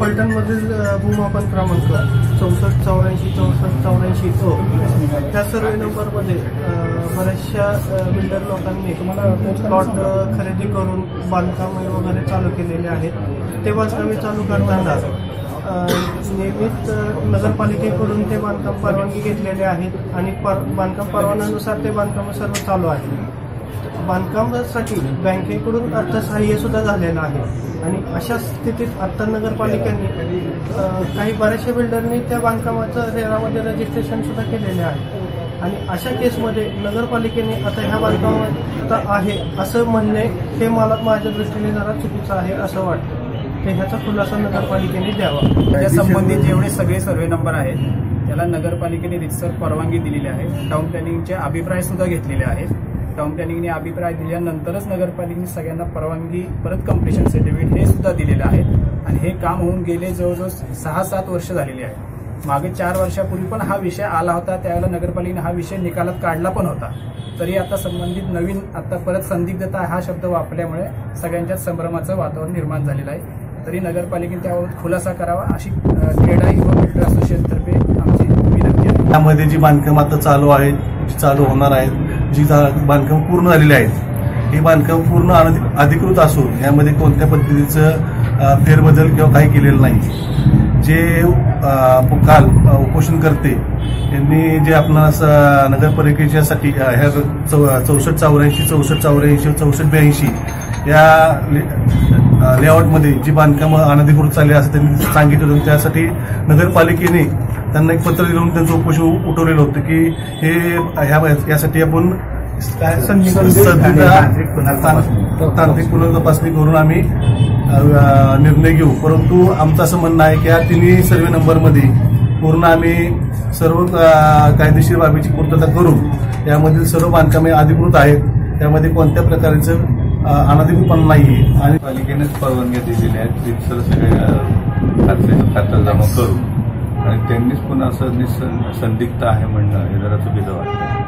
पलटणमधील अ, भूमापन क्रमांक चौसष्ट चौऱ्याऐंशी चौसष्ट चौऱ्याऐंशी ओ त्या सर्वे नंबरमध्ये बऱ्याचशा बिल्डर लोकांनी प्लॉट खरेदी करून बांधकाम वगैरे चालू केलेले आहेत. ते बांधकामे चालू करताना नियमित नगरपालिकेकडून ते बांधकाम परवानगी घेतलेले आहेत आणि पर बांधकाम परवान्यानुसार ते बांधकाम सर्व चालू आहे. बांधकामासाठी बँकेकडून अर्थसहाय्य सुद्धा झालेलं आहे. आणि अशा स्थितीत आत्ता नगरपालिकेने काही बऱ्याचशा बिल्डरनी त्या बांधकामाचं रेरामध्ये रजिस्ट्रेशन सुद्धा केलेले आहे. आणि अशा केसमध्ये नगरपालिकेने आता ह्या बांधकामात आहे असं म्हणणे हे मला माझ्या दृष्टीने जरा चुकीचं आहे असं वाटतं. ते ह्याचा खुलासा नगरपालिकेने द्यावा. त्या संबंधित जेवढे सगळे सर्वे नंबर आहेत त्याला नगरपालिकेने रितसर परवानगी दिलेली आहे. टाउन प्लॅनिंगचे अभिप्राय सुद्धा घेतलेले आहेत. टाउन प्लॅनिंगने अभिप्राय दिल्यानंतरच नगरपालिकेने सगळ्यांना परवानगी परत कम्प्लिशन सर्टिफिकेट हे सुद्धा दिलेलं आहे. आणि हे काम होऊन गेले जवळजवळ सहा सात वर्ष झालेली आहेत मागे चार वर्षापूर्वी पण हा विषय आला होता त्यावेळेला नगरपालिकेने हा विषय निकालात काढला पण होता. तरी आता संबंधित नवीन आता परत संदिग्धता हा शब्द वापरल्यामुळे सगळ्यांच्यात संभ्रमाचं वातावरण निर्माण झालेलं आहे. तरी नगरपालिकेने त्याबाबत खुलासा करावा अशी क्रीडा युवा बिल्डर असोसिएशनतर्फे आमची विनंती आहे. त्यामध्ये जी बांधकाम आता चालू आहेत जी चालू होणार आहेत जी जा- बांधकाम पूर्ण झालेली आहेत हे बांधकाम पूर्ण अधिकृत असून यामध्ये कोणत्या पद्धतीचं फेरबदल किंवा काही केलेलं नाही. जे काल उपोषण करते यांनी जे आपणास नगरपालिकेच्यासाठी ह्या चौ- चौसष्ट चौऱ्याऐंशी चौसष्ट चौऱ्याऐंशी चौसष्ट ब्याऐंशी या ले- लेआउटमध्ये जी बांधकामं अनधिकृत चालली असं त्यांनी सांगितलं होतं. त्यासाठी नगरपालिकेने त्यांना एक पत्र लिहून त्यांचं उपोषण उठवलेलं होतं की हे ह्या यासाठी आपण तांत्रिक पुनर्तपासणी. करून आम्ही निर्णय घेऊ. परंतु आमचं असं म्हणणं आहे की या तिन्ही सर्वे नंबरमध्ये पूर्ण आम्ही सर्व कायदेशीर बाबीची पूर्तता करून यामधील सर्व बांधकामे अधिकृत आहेत. त्यामध्ये कोणत्या प्रकारचं अ, अनधिकृतपणा नाहीये. आणि पालिकेनेच परवानग्या दिलेल्या आहेत रितसर सगळ्या खात्याचं खातं जमा करू आणि त्यांनीच पुन्हा असं निस संदिग्ध आहे म्हणणं हे जरा चुकीचं वाटतं